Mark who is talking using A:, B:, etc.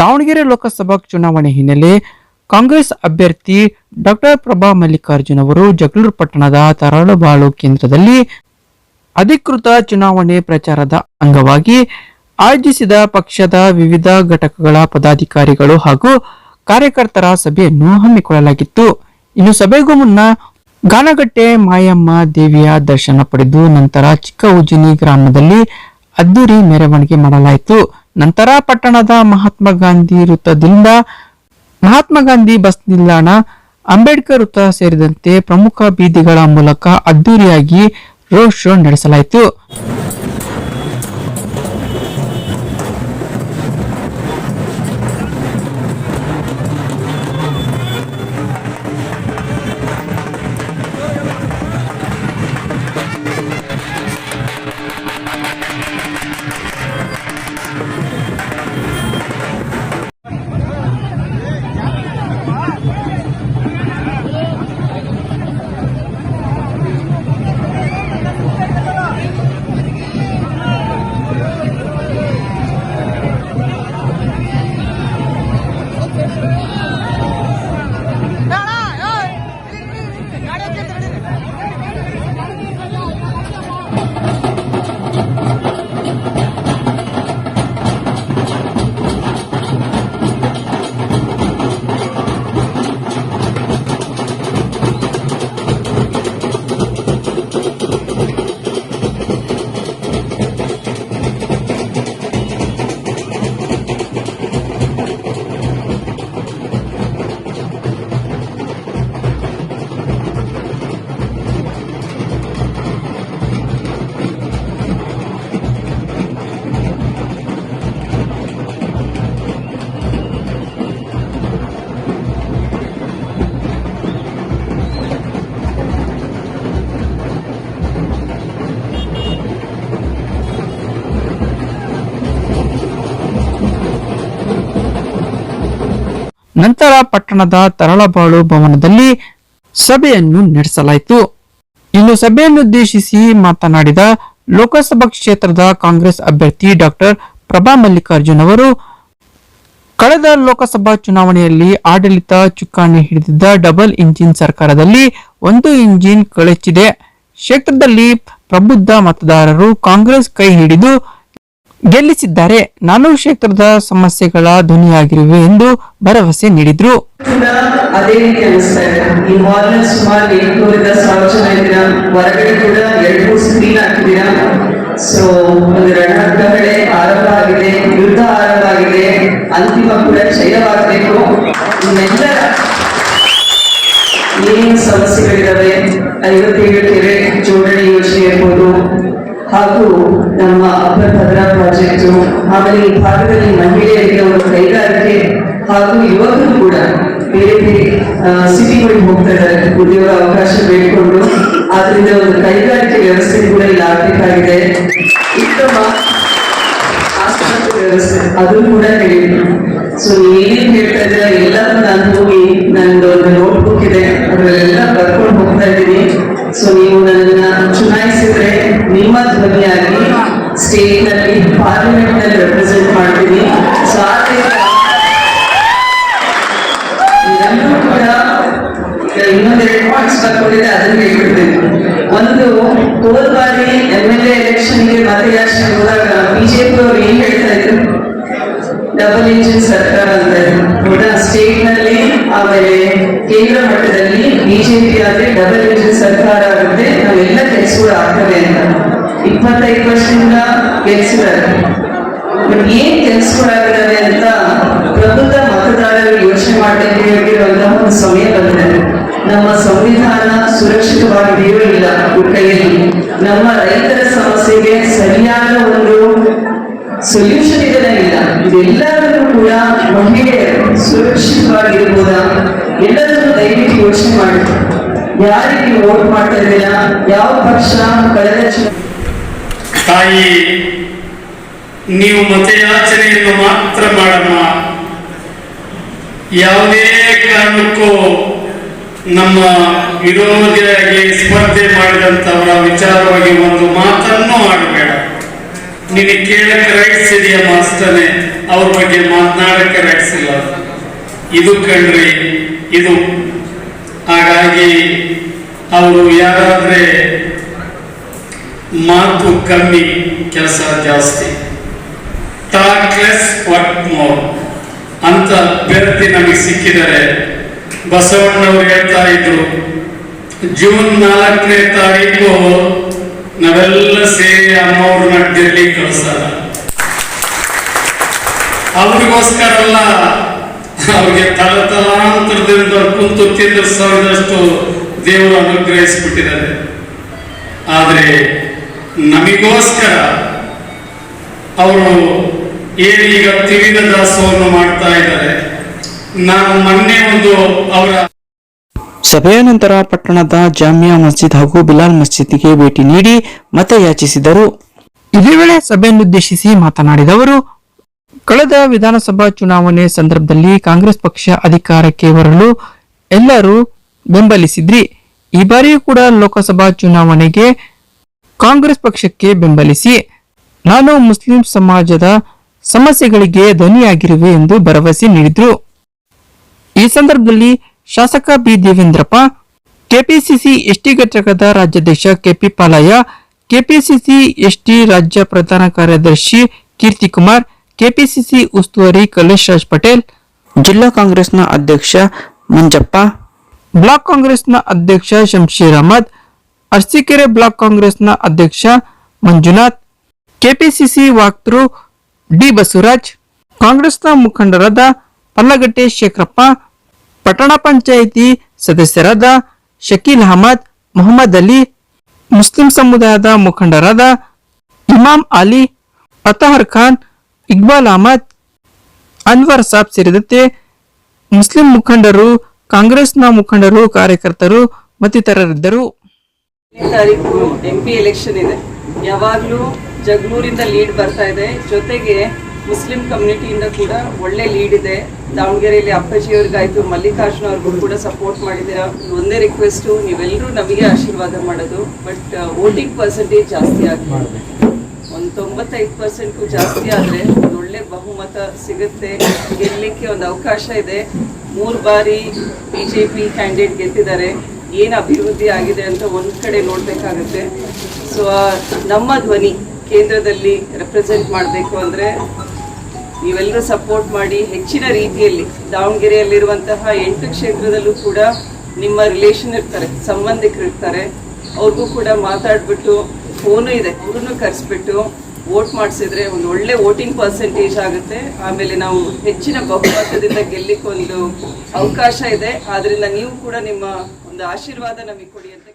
A: ದಾವಣಗೆರೆ ಲೋಕಸಭಾ ಚುನಾವಣೆ ಹಿನ್ನೆಲೆ ಕಾಂಗ್ರೆಸ್ ಅಭ್ಯರ್ಥಿ ಡಾಕ್ಟರ್ ಪ್ರಭಾ ಮಲ್ಲಿಕಾರ್ಜುನ್ ಅವರು ಜಗಳೂರು ಪಟ್ಟಣದ ತರಳಬಾಳು ಕೇಂದ್ರದಲ್ಲಿ ಅಧಿಕೃತ ಚುನಾವಣೆ ಪ್ರಚಾರದ ಅಂಗವಾಗಿ ಆಯೋಜಿಸಿದ ಪಕ್ಷದ ವಿವಿಧ ಘಟಕಗಳ ಪದಾಧಿಕಾರಿಗಳು ಹಾಗೂ ಕಾರ್ಯಕರ್ತರ ಸಭೆಯನ್ನು ಹಮ್ಮಿಕೊಳ್ಳಲಾಗಿತ್ತು. ಇನ್ನು ಸಭೆಗೂ ಮುನ್ನ ಗಾನಗಟ್ಟೆ ಮಾಯಮ್ಮ ದೇವಿಯ ದರ್ಶನ ಪಡೆದು ನಂತರ ಚಿಕ್ಕ ಉಜಿನಿ ಗ್ರಾಮದಲ್ಲಿ ಅದ್ದೂರಿ ಮೆರವಣಿಗೆ ಮಾಡಲಾಯಿತು. ನಂತರ ಪಟ್ಟಣದ ಮಹಾತ್ಮ ಗಾಂಧಿ ವೃತ್ತದಿಂದ ಮಹಾತ್ಮ ಗಾಂಧಿ ಬಸ್ ನಿಲ್ದಾಣ, ಅಂಬೇಡ್ಕರ್ ವೃತ್ತ ಸೇರಿದಂತೆ ಪ್ರಮುಖ ಬೀದಿಗಳ ಮೂಲಕ ಅದ್ದೂರಿಯಾಗಿ ರೋಡ್ ಶೋ ನಡೆಸಲಾಯಿತು. ನಂತರ ಪಟ್ಟಣದ ತರಳಬಾಳು ಭವನದಲ್ಲಿ ಸಭೆಯನ್ನು ನಡೆಸಲಾಯಿತು. ಇನ್ನು ಸಭೆಯನ್ನುದ್ದೇಶಿಸಿ ಮಾತನಾಡಿದ ಲೋಕಸಭಾ ಕ್ಷೇತ್ರದ ಕಾಂಗ್ರೆಸ್ ಅಭ್ಯರ್ಥಿ ಡಾಕ್ಟರ್ ಪ್ರಭಾ ಮಲ್ಲಿಕಾರ್ಜುನ್ ಅವರು, ಕಳೆದ ಲೋಕಸಭಾ ಚುನಾವಣೆಯಲ್ಲಿ ಆಡಳಿತ ಚುಕ್ಕಾಣಿ ಹಿಡಿದಿದ್ದ ಡಬಲ್ ಇಂಜಿನ್ ಸರ್ಕಾರದಲ್ಲಿ ಒಂದು ಇಂಜಿನ್ ಕಳಚಿದೆ. ಕ್ಷೇತ್ರದಲ್ಲಿ ಪ್ರಬುದ್ಧ ಮತದಾರರು ಕಾಂಗ್ರೆಸ್ ಕೈ ಹಿಡಿದು ಗೆಲ್ಲಿಸಿದ್ದಾರೆ. ನಾನು ಕ್ಷೇತ್ರದ ಸಮಸ್ಯೆಗಳ ಧ್ವನಿಯಾಗಿರುವೆ ಎಂದು ಭರವಸೆ ನೀಡಿದ್ರು.
B: ಐವತ್ತೇಳು ಕೆರೆ ಜೋಡಣೆ ಹಾಗೂ ನಮ್ಮ ಅಪ್ಪರ್ ಭದ್ರಾ ಪ್ರಾಜೆಕ್ಟು ಆಮೇಲೆ ಈ ಭಾಗದಲ್ಲಿ ಮಹಿಳೆಯರಿಗೆ ಒಂದು ಕೈಗಾರಿಕೆ ಹಾಗೂ ಯುವಕರು ಕೂಡ ಬೇರೆ ಬೇರೆ ಸಿಟಿಗಳಿಗೆ ಹೋಗ್ತಾ ಇದ್ದಾರೆ ಉದ್ಯೋಗ ಅವಕಾಶ ಬೇಡಿಕೊಂಡು. ಆದ್ರಿಂದ ಒಂದು ಕೈಗಾರಿಕೆ ವ್ಯವಸ್ಥೆ ಕೂಡ ಇಲ್ಲಿ ಆಗ್ಬೇಕಾಗಿದೆ. ಉತ್ತಮ ವ್ಯವಸ್ಥೆ ಅದು ಕೂಡ ಹೇಳಿದ್ರು ಸೊ ಏನೇನು ಹೇಳ್ತಾ ಇದ್ದೀರಾ? ಎಲ್ಲರೂ ನಾನು ಹೋಗಿ ನಂದು ಇನ್ನೊಂದೆರಡು ಪಾಯಿಂಟ್ಸ್ ಬರ್ಕೊಂಡಿದೆ, ಅದನ್ನ ಹೇಳ್ಬಿಡ್ಬೇಕು ಒಂದು ಹೋದ ಬಾರಿ ಎಂ ಎಲ್ ಎ ಎಲೆಕ್ಷನ್ಗೆ ಮತಯಾಚನೆ ಹೋದಾಗ ಬಿಜೆಪಿ ಅವರು ಏನ್ ಹೇಳ್ತಾ ಇದ್ರು? ಡಬಲ್ ಇಂಜಿನ್ ಸರ್ಕಾರ ಅಂತ ಕೂಡ ಸ್ಟೇಟ್ನಲ್ಲಿ, ಆಮೇಲೆ ಕೇಂದ್ರ ಮಟ್ಟದಲ್ಲಿ ಬಿಜೆಪಿ ಆದ್ರೆ ಡಬಲ್ ಇಂಜಿನ್ ಸರ್ಕಾರ ಆಗುತ್ತೆ, ನಾವೆಲ್ಲ ಕೆಲಸಗಳು ಆಗ್ತವೆ ಅಂತ. ಇಪ್ಪತ್ತೈದು ವರ್ಷದಿಂದ ಕೆಲಸಗಳು ಬಟ್ ಏನ್ ಕೆಲಸಗಳಾಗಿದ್ದಾವೆ ಅಂತ ಪ್ರಬುದ್ಧ ಮತದಾರರು ಯೋಚನೆ ಮಾಡಬೇಕಾಗಿರುವಂತಹ ಒಂದು ಸಮಯ ಬಂದಿದೆ. ನಮ್ಮ ಸಂವಿಧಾನ ಸುರಕ್ಷಿತವಾಗಿದೆಯೋ ಇಲ್ಲ ಕೈಯಲ್ಲಿ. ನಮ್ಮ ರೈತರ ಸಮಸ್ಯೆಗೆ ಸರಿಯಾದ ಒಂದು ಸೊಲ್ಯೂಷನ್ ಇದೆ ಇಲ್ಲ. ಇದೆಲ್ಲದನ್ನು ಕೂಡ ಮಹಿಳೆಯರು ಸುರಕ್ಷಿತವಾಗಿರ್ಬೋದಾ? ಎಲ್ಲದನ್ನು ದಯವಿಟ್ಟು ಯೋಚನೆ ಮಾಡಿ. ಯಾರಿಗೆ ವೋಟ್ ಮಾಡ್ತಾ ಇದ್ದೀರಾ? ಯಾವ ಪಕ್ಷ ಕಳೆದ
C: ತಾಯಿ, ನೀವು ಮತಯಾಚನೆಯನ್ನು ಮಾತ್ರ ಮಾಡಮ್ಮ. ಯಾವುದೇ ಕಾರಣಕ್ಕೂ ನಮ್ಮ ವಿರೋಧಿಯಾಗಿ ಸ್ಪರ್ಧೆ ಮಾಡಿದಂಥವರ ವಿಚಾರವಾಗಿ ಒಂದು ಮಾತನ್ನು ಆಡಬೇಡ. ನಿನಗೆ ಕೇಳಕ್ಕೆ ರೈಟ್ಸ್ ಇದೆಯಾ ಅವ್ರ ಬಗ್ಗೆ ಮಾತನಾಡಕ್ಕೆ ಇದು ಕಣ್ರಿ, ಇದು. ಹಾಗಾಗಿ ಅವರು ಯಾರಾದ್ರೆ ಮಾತು ಕಮ್ಮಿ, ಕೆಲಸ ಜಾಸ್ತಿ. ಟಾಕ್ ಲೆಸ್ ವರ್ಕ್ ಮೋರ್ ಅಂತ ಅಭ್ಯರ್ಥಿ ನಮಗೆ ಸಿಕ್ಕಿದರೆ ಬಸವಣ್ಣವರು ಹೇಳ್ತಾ ಇದ್ರು, ಜೂನ್ ನಾಲ್ಕನೇ ತಾರೀಕು ನಾವೆಲ್ಲ ಸೇರಿ ಅಮ್ಮವ್ರನ್ನ ಡೆಲ್ಲಿ ಕಳಿಸಲ್ಲ ಅವ್ರಿಗೋಸ್ಕರ ಅಲ್ಲ, ಅವ್ರಿಗೆ ತಲ ತಲಾಂತರದಿಂದ ಕುಂತು ತಿಂದ್ರೆ ಸಾವಿರದಷ್ಟು ದೇವರು ಅನುಗ್ರಹಿಸಿಬಿಟ್ಟಿದ್ದಾರೆ. ಆದರೆ ನಮಗೋಸ್ಕರ ಅವರು ಏನೀಗ ತಿವಿದ ದಾಸವನ್ನು ಮಾಡ್ತಾ ಇದ್ದಾರೆ. ನಾನು ಮೊನ್ನೆ ಒಂದು ಅವರ
A: ಸಭೆಯ ನಂತರ ಪಟ್ಟಣದ ಜಾಮಿಯಾ ಮಸ್ಜಿದ್ ಹಾಗೂ ಬಿಲಾಲ್ ಮಸ್ಜಿದ್ಗೆ ಭೇಟಿ ನೀಡಿ ಮತ ಯಾಚಿಸಿದರು ಇದೇ ವೇಳೆ ಸಭೆಯನ್ನುದ್ದೇಶಿಸಿ ಮಾತನಾಡಿದವರು ಕಳೆದ ವಿಧಾನಸಭಾ ಚುನಾವಣೆ ಸಂದರ್ಭದಲ್ಲಿ ಕಾಂಗ್ರೆಸ್ ಪಕ್ಷ ಅಧಿಕಾರಕ್ಕೆ ಬರಲು ಎಲ್ಲರೂ ಬೆಂಬಲಿಸಿದ್ರಿ. ಈ ಬಾರಿಯೂ ಕೂಡ ಲೋಕಸಭಾ ಚುನಾವಣೆಗೆ ಕಾಂಗ್ರೆಸ್ ಪಕ್ಷಕ್ಕೆ ಬೆಂಬಲಿಸಿ. ನಾನು ಮುಸ್ಲಿಂ ಸಮಾಜದ ಸಮಸ್ಯೆಗಳಿಗೆ ಧ್ವನಿಯಾಗಿರುವೆ ಎಂದು ಭರವಸೆ ನೀಡಿದ್ರು. ಈ ಸಂದರ್ಭದಲ್ಲಿ ಶಾಸಕ ಬಿ ದೇವೇಂದ್ರಪ್ಪ, ಕೆಪಿಸಿಸಿ ಎಸ್ಟಿ ಘಟಕದ ರಾಜ್ಯಾಧ್ಯಕ್ಷ ಕೆಪಿ ಪಾಲಯ್ಯ, ಕೆಪಿಸಿಸಿ ಎಸ್ಟಿ ರಾಜ್ಯ ಪ್ರಧಾನ ಕಾರ್ಯದರ್ಶಿ ಕೀರ್ತಿ ಕುಮಾರ್, ಕೆಪಿಸಿಸಿ ಉಸ್ತುವಾರಿ ಕಲೇಶ್ ರಾಜ್ ಪಟೇಲ್, ಜಿಲ್ಲಾ ಕಾಂಗ್ರೆಸ್ನ ಅಧ್ಯಕ್ಷ ಮಂಜಪ್ಪ, ಬ್ಲಾಕ್ ಕಾಂಗ್ರೆಸ್ನ ಅಧ್ಯಕ್ಷ ಶಂಶೀರ್ ಅಹಮದ್, ಅರ್ಸಿಕೆರೆ ಬ್ಲಾಕ್ ಕಾಂಗ್ರೆಸ್ನ ಅಧ್ಯಕ್ಷ ಮಂಜುನಾಥ್, ಕೆಪಿಸಿಸಿ ವಾಕ್ತೃ ಡಿ ಬಸವರಾಜ್, ಕಾಂಗ್ರೆಸ್ನ ಮುಖಂಡರಾದ ಪಲ್ಲಗಟ್ಟೆ ಶೇಖರಪ್ಪ, ಪಟ್ಟಣ ಪಂಚಾಯಿತಿ ಸದಸ್ಯರಾದ ಶಕೀಲ್ ಅಹಮದ್, ಮೊಹಮ್ಮದ್ ಅಲಿ, ಮುಸ್ಲಿಂ ಸಮುದಾಯದ ಮುಖಂಡರಾದ ಇಮಾಮ್ ಅಲಿ ಅತಹರ್ ಖಾನ್, ಇಕ್ಬಾಲ್ ಅಹಮದ್, ಅನ್ವರ್ ಸಾಬ್ ಸೇರಿದಂತೆ ಮುಸ್ಲಿಂ ಮುಖಂಡರು, ಕಾಂಗ್ರೆಸ್ನ ಮುಖಂಡರು, ಕಾರ್ಯಕರ್ತರು ಮತ್ತಿತರರಿದ್ದರು.
B: ತಾರೀಕು ಎಲೆಕ್ಷನ್ ಇದೆ. ಯಾವಾಗಲೂ ಜಗಳೂರಿಂದ ಲೀಡ್ ಬರ್ತಾ ಇದೆ. ಜೊತೆಗೆ ಮುಸ್ಲಿಂ ಕಮ್ಯುನಿಟಿಯಿಂದ ಕೂಡ ಒಳ್ಳೆ ಲೀಡ್ ಇದೆ. ದಾವಣಗೆರೆಯಲ್ಲಿ ಅಪ್ಪಾಜಿಯವ್ರಿಗಾಯ್ತು ಮಲ್ಲಿಕಾರ್ಜುನ ಅವ್ರಿಗೂ ಕೂಡ ಸಪೋರ್ಟ್ ಮಾಡಿದ್ದೀರಾ? ಒಂದೇ ರಿಕ್ವೆಸ್ಟು ನೀವೆಲ್ಲರೂ ನಮಗೆ ಆಶೀರ್ವಾದ ಮಾಡೋದು. ಬಟ್ ವೋಟಿಂಗ್ ಪರ್ಸೆಂಟೇಜ್ ಜಾಸ್ತಿ ಆಗಲಿ ಒಂದು ತೊಂಬತ್ತೈದು ಪರ್ಸೆಂಟ್ಗೂ ಜಾಸ್ತಿ ಆದರೆ ಒಂದು ಒಳ್ಳೆ ಬಹುಮತ ಸಿಗುತ್ತೆ. ಗೆಲ್ಲಲಿಕ್ಕೆ ಒಂದು ಅವಕಾಶ ಇದೆ. ಮೂರು ಬಾರಿ ಬಿ ಜೆ ಪಿ ಕ್ಯಾಂಡಿಡೇಟ್ ಗೆದ್ದಿದ್ದಾರೆ. ಏನು ಅಭಿವೃದ್ಧಿ ಆಗಿದೆ ಅಂತ ಒಂದು ಕಡೆ ನೋಡಬೇಕಾಗುತ್ತೆ. ಸೊ ನಮ್ಮ ಧ್ವನಿ ಕೇಂದ್ರದಲ್ಲಿ ರೆಪ್ರೆಸೆಂಟ್ ಮಾಡಬೇಕು ಅಂದರೆ ನೀವೆಲ್ಲರೂ ಸಪೋರ್ಟ್ ಮಾಡಿ ಹೆಚ್ಚಿನ ರೀತಿಯಲ್ಲಿ ದಾವಣಗೆರೆಯಲ್ಲಿರುವಂತಹ ಎಂಟು ಕ್ಷೇತ್ರದಲ್ಲೂ ಕೂಡ ನಿಮ್ಮ ರಿಲೇಷನ್ ಇರ್ತಾರೆ, ಸಂಬಂಧಿಕರು ಇರ್ತಾರೆ. ಅವ್ರಿಗೂ ಕೂಡ ಮಾತಾಡ್ಬಿಟ್ಟು ಫೋನು ಇದೆ ಅವ್ರನ್ನೂ ಕರೆಸ್ಬಿಟ್ಟು ವೋಟ್ ಮಾಡಿಸಿದ್ರೆ ಒಂದು ಒಳ್ಳೆ ವೋಟಿಂಗ್ ಪರ್ಸೆಂಟೇಜ್ ಆಗುತ್ತೆ. ಆಮೇಲೆ ನಾವು ಹೆಚ್ಚಿನ ಬಹುಮತದಿಂದ ಗೆಲ್ಲಿಕ್ಕೊಂದು ಅವಕಾಶ ಇದೆ. ಆದ್ರಿಂದ ನೀವು ಕೂಡ ನಿಮ್ಮ ಒಂದು ಆಶೀರ್ವಾದ ನಮಗೆ ಕೊಡಿ ಅಂತ